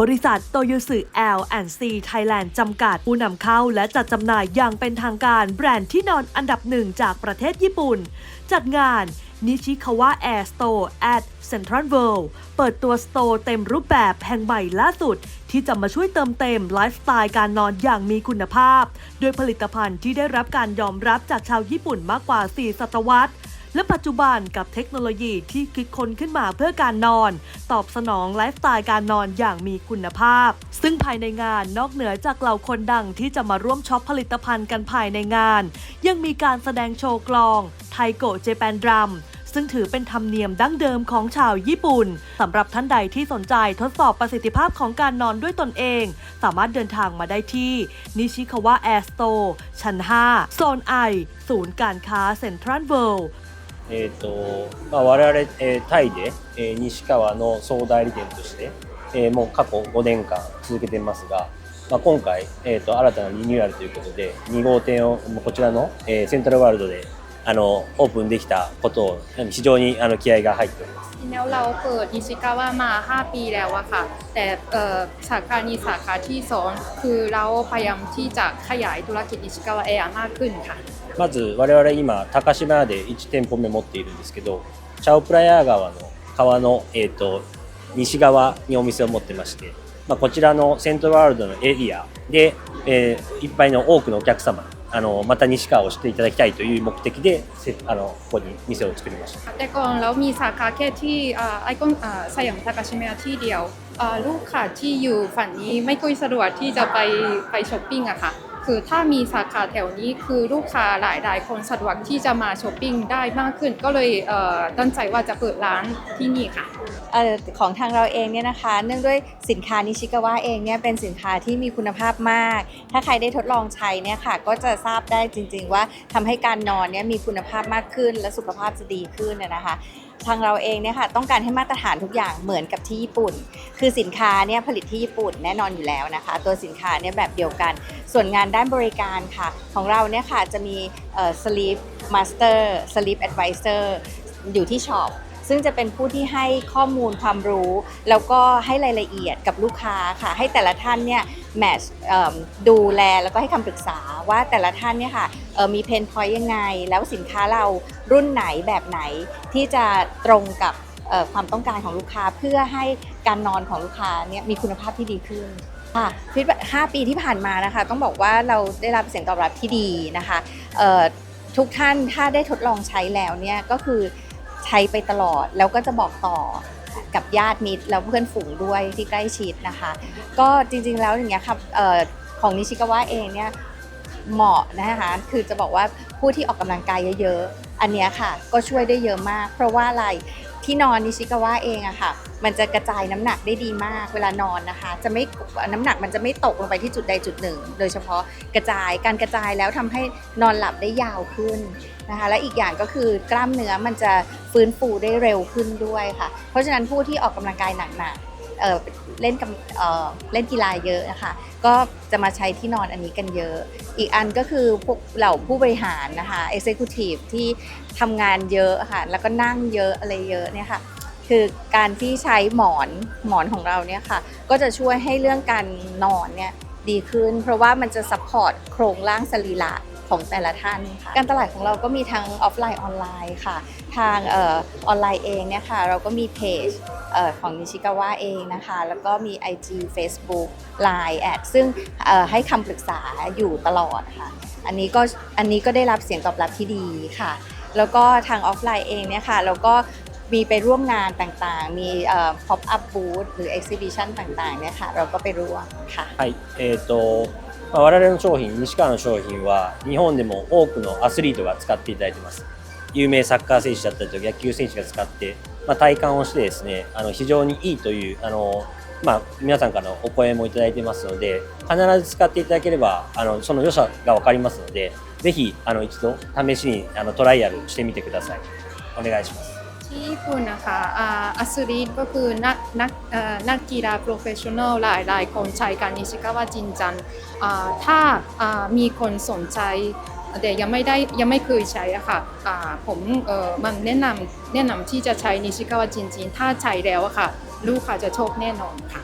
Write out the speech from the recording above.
บริษัทโตโยสึ L&C Thailand จำกัด ผู้นำเข้าและจัดจำหน่ายอย่างเป็นทางการแบรนด์ที่นอนอันดับหนึ่งจากประเทศญี่ปุ่น จัดงาน Nishikawa Air Store at Central World เปิดตัวสโตร์เต็มรูปแบบแห่งใหม่ล่าสุด ที่จะมาช่วยเติมเต็มไลฟ์สไตล์การนอนอย่างมีคุณภาพ โดยผลิตภัณฑ์ที่ได้รับการยอมรับจากชาวญี่ปุ่นมากกว่า 4 ศตวรรษ และปัจจุบันกับเทคโนโลยีที่คิดค้นขึ้นมาเพื่อการนอน ตอบสนองไลฟ์สไตล์การนอนอย่างมีคุณภาพ ซึ่งภายในงานนอกเหนือจากเหล่าคนดังที่จะมาร่วมช็อปผลิตภัณฑ์กันภายในงาน ยังมีการแสดงโชว์กลอง ไทโกเจแปนดรัมซึ่งถือเป็นธรรมเนียมดั้งเดิมของชาวญี่ปุ่นสำหรับท่านใดที่สนใจทดสอบประสิทธิภาพของการนอนด้วยตนเอง สามารถเดินทางมาได้ที่ นิชิคาวะแอร์สโตร์ชั้น 5 โซนไอศูนย์การค้าเซ็นทรัลเวิลด์ えーとまあ、我々、えータイで、えー西川の総代理店として、えーもう過去5年間続けていますが、まあ、今回、えー、と新たなリニューアルということで2号店をもうこちらの、えーセントラルワールドであのオープンできたことを非常にあの気合が入っております。 แล้วเราเปิดนิชิกาวะมา 5 ปีแล้วอะค่ะ แต่เอ่อสาขานี้สาขาที่สองคือเราพยายามที่จะขยายธุรกิจนิชิกาวะแอร์มากขึ้นค่ะ まず我々今高島屋で1店舗目持っているんですけどチャオプラヤー川の川の、えー、と西側にお店を持ってまして、まあ、こちらのセントラルワールドのエリアで、えーいっぱいの多くのお客様あのまた西川を知っていただきたいという目的でせあのここに店を作りました แต่ก่อนเรามีสาขาแค่ที่อ่าไอคอนอ่าสยามทากาชิเมะที่เดียวอ่าลูกค้าที่อยู่ฝั่งนี้ไม่ค่อยสะดวกที่จะไปไปช้อปปิ้งอะค่ะ คือถ้ามีสาขาแถวนี้คือลูกค้าหลายหลาย ๆ คนสะดวกที่จะมาช้อปปิ้งได้มากขึ้น ก็เลยเตั้งใจว่าจะเปิดร้านที่นี่ค่ะออของทางเราเองเนี่ยนะคะ เนื่องด้วยสินค้านิชิกาวะเองเนี่ยเป็นสินค้าที่มีคุณภาพมาก ถ้าใครได้ทดลองใช้เนี่ยค่ะ ก็จะทราบได้จริง ๆ ว่าทำให้การนอนเนี่ยมีคุณภาพมากขึ้น และสุขภาพจะดีขึ้นนะคะ ทางเราเองเนี่ยค่ะต้องการให้มาตรฐานทุกอย่างเหมือนกับที่ญี่ปุ่น คือสินค้าเนี่ยผลิตที่ญี่ปุ่นแน่นอนอยู่แล้วนะคะ ตัวสินค้าเนี่ยแบบเดียวกัน ส่วนงานด้านบริการค่ะ ของเราเนี่ยค่ะจะมีเอ่อ sleep master sleep advisor อยู่ที่ช็อป ซึ่งจะเป็นผู้ที่ให้ข้อมูลความรู้ แล้วก็ให้รายละเอียดกับลูกค้าค่ะ ให้แต่ละท่านเนี่ยแมชดูแลแล้วก็ให้คำปรึกษาว่าแต่ละท่านเนี่ยค่ะมีเพนพอยต์ยังไง แล้วสินค้าเรารุ่นไหนแบบไหนที่จะตรงกับความต้องการของลูกค้าเพื่อให้การนอนของลูกค้าเนี่ยมีคุณภาพที่ดีขึ้นค่ะฟีดแบ็ก5ปีที่ผ่านมานะคะ ต้องบอกว่าเราได้รับเสียงตอบรับที่ดีนะคะทุกท่านถ้าได้ทดลองใช้แล้วเนี่ยก็คือ ใช้ไปตลอดแล้วก็จะบอกต่อกับญาติมิตรแล้วเพื่อนฝูงด้วยที่ใกล้ชิดนะคะ ก็จริงๆแล้วอย่างเงี้ยค่ะเอ่อของนิชิกาวะเองเนี่ยเหมาะนะคะคือจะบอกว่าผู้ที่ออกกำลังกายเยอะๆ อันเนี้ยค่ะก็ช่วยได้เยอะมาก เพราะว่าอะไรที่นอนนิชิกาวะเองอะค่ะ มันจะกระจายน้ำหนักได้ดีมาก เวลานอนนะคะ จะไม่น้ำหนักมันจะไม่ตกลงไปที่จุดใดจุดหนึ่ง โดยเฉพาะกระจายการกระจายแล้วทำให้นอนหลับได้ยาวขึ้น นะคะและอีกอย่างก็คือกล้ามเนื้อมันจะฟื้นฟูได้เร็วขึ้นด้วยค่ะ เพราะฉะนั้นผู้ที่ออกกำลังกายหนักๆเเล่นเเล่นกีฬาเยอะนะคะก็จะมาใช้ที่นอนอันนี้กันเยอะ อีกอันก็คือพวกเหล่าผู้บริหารนะคะ executive ที่ทำงานเยอะค่ะแล้วก็นั่งเยอะอะไรเยอะเนี่ยค่ะคือการที่ใช้หมอนหมอนของเราเนี่ยค่ะก็จะช่วยให้เรื่องการนอนเนี่ยดีขึ้น เพราะว่ามันจะซัพพอร์ตโครงร่างสรีระ ของแต่ละท่านค่ะการตลาดของเราก็มีทั้งออฟไลน์ออนไลน์ค่ะ ทางเออออนไลน์เองเนี่ยค่ะ เราก็มีเพจเอ่อของนิชิกาวะเองนะคะ แล้วก็มี IG Facebook Line แอดซึ่งเอ่อให้คำปรึกษาอยู่ตลอดค่ะ อันนี้ก็อันนี้ก็ได้รับเสียงตอบรับที่ดีค่ะ แล้วก็ทางออฟไลน์เองเนี่ยค่ะเราก็มีไปร่วมงานต่างๆ มีเอ่อ pop up booth หรือ exhibition ต่างๆเนี่ยค่ะ เราก็ไปร่วมค่ะ はいえーと まあ、我々の商品西川の商品は日本でも多くのアスリートが使っていただいてます。有名サッカー選手だったりと野球選手が使って、まあ、体感をしてですねあの非常にいいというあの、まあ、皆さんからのお声もいただいてますので必ず使っていただければあのその良さが分かりますのでぜひあの一度試しにあのトライアルしてみてください。お願いします。 ที่ญี่ปุ่นนะคะอัสรีก็คือนักนักนักกีฬาโปรเฟชชั่นอลหลายหลายคนใช้การนิชิกาวะจินจันถ้ามีคนสนใจแต่ยังไม่ได้ยังไม่เคยใช้อะค่ะผมมันแนะนำแนะนำที่จะใช้นิชิกาวะจินจินถ้าใช้แล้วอะค่ะ ลูกค้าจะโชคแน่นอนค่ะ